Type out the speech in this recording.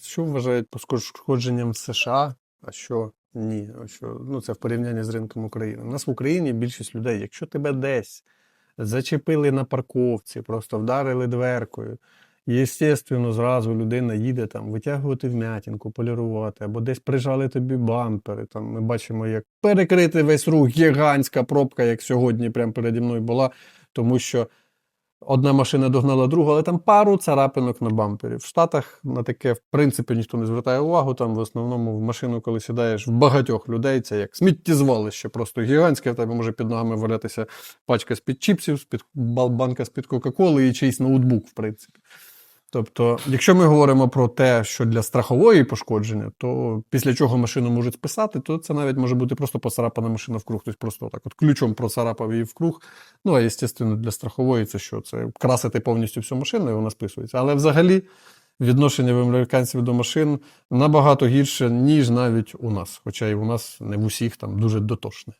Що вважають пошкодженням США, а що ні? А що, ну, це в порівнянні з ринком України. У нас в Україні більшість людей, якщо тебе десь зачепили на парковці, просто вдарили дверкою. Єстественно, зразу людина їде там витягувати вмятінку, полірувати, або десь прижали тобі бампери. Там ми бачимо, як перекрити весь рух, гігантська пробка, як сьогодні, прямо переді мною була, тому що одна машина догнала другу, але там пару царапинок на бампері. В Штатах на таке, в принципі, ніхто не звертає увагу. Там в основному в машину, коли сідаєш в багатьох людей, це як сміттєзвалище, просто гігантське, в тебе може під ногами валятися пачка з-під чіпсів, з-під банка з-під Кока-Коли і чийсь ноутбук, в принципі. Тобто, якщо ми говоримо про те, що для страхової пошкодження, то після чого машину можуть списати, то це навіть може бути просто поцарапана машина в круг, Тобто просто так от ключом процарапав її вкруг. Ну а естественно, для страхової це що? Це красити повністю всю машину і вона списується. Але взагалі відношення в американців до машин набагато гірше, ніж навіть у нас. Хоча і у нас не в усіх там дуже дотошне.